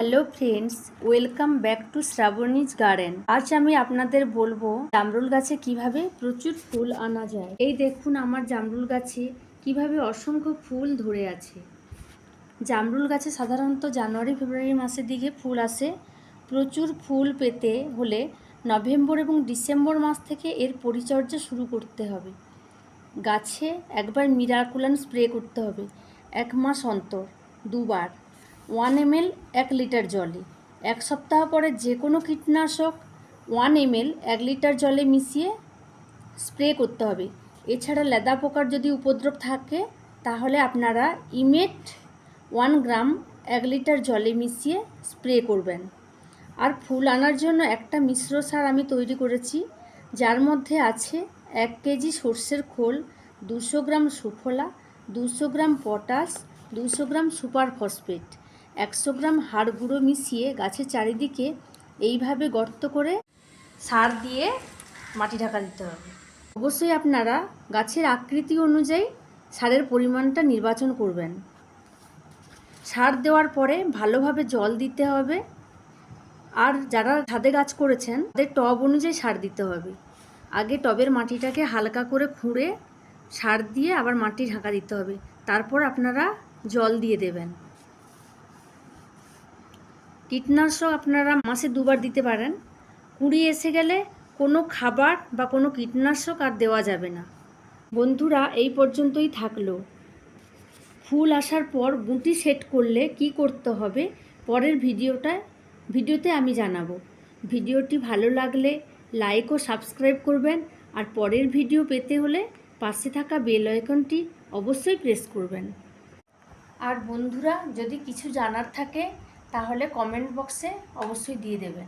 Hello friends, welcome back to Shrabani's garden. আজ আমি আপনাদের বলব জামরুল গাছে কীভাবে প্রচুর ফুল আনা যায়। এই দেখুন আমার জামরুল গাছে কীভাবে অসংখ্য ফুল ধরে আছে। জামরুল গাছে সাধারণত জানুয়ারি, ফেব্রুয়ারি মাসের দিকে ফুল আসে। প্রচুর ফুল পেতে হলে নভেম্বর এবং ডিসেম্বর মাস থেকে এর পরিচর্যা শুরু করতে হবে। গাছে একবার মিরাকুলান স্প্রে করতে হবে, এক মাস অন্তর, দুবার। ওয়ান এমএল, এক লিটার জলে। এক সপ্তাহ পরে যে কোনো কীটনাশক ওয়ান এমএল, এক লিটার জলে মিশিয়ে স্প্রে করতে হবে। এছাড়া লেদা পোকার যদি উপদ্রব থাকে, তাহলে আপনারা ইমেট ওয়ান গ্রাম, এক লিটার জলে মিশিয়ে স্প্রে করবেন। আর ফুল আনার জন্য একটা মিশ্র সার আমি তৈরি করেছি, যার মধ্যে আছে এক কেজি সর্ষের খোল, দুশো গ্রাম সুফলা, দুশো গ্রাম পটাশ, দুশো গ্রাম সুপার ফসফেট। একশো গ্রাম হাড় গুঁড়ো মিশিয়ে গাছের চারিদিকে এইভাবে গর্ত করে সার দিয়ে মাটি ঢাকা দিতে হবে। অবশ্যই আপনারা গাছের আকৃতি অনুযায়ী সারের পরিমাণটা নির্বাচন করবেন। সার দেওয়ার পরে ভালোভাবে জল দিতে হবে। আর যারা ছাদে গাছ করেছেন, তাদের টব অনুযায়ী সার দিতে হবে। আগে টবের মাটিটাকে হালকা করে খুঁড়ে সার দিয়ে আবার মাটি ঢাকা দিতে হবে। তারপর আপনারা জল দিয়ে দেবেন। কীটনাশক আপনারা মাসে দুবার দিতে পারেন। কুড়ি এসে গেলে কোনো খাবার বা কোনো কীটনাশক আর দেওয়া যাবে না। বন্ধুরা, এই পর্যন্তই থাকল। ফুল আসার পর গুটি সেট করলে কি করতে হবে, পরের ভিডিওটা, ভিডিওতে আমি জানাব। ভিডিওটি ভালো লাগলে লাইক ও সাবস্ক্রাইব করবেন আর পরের ভিডিও পেতে হলে পাশে থাকা বেল আইকনটি অবশ্যই প্রেস করবেন। আর বন্ধুরা, যদি কিছু জানার থাকে তাহলে কমেন্ট বক্সে অবশ্যই দিয়ে দেবেন।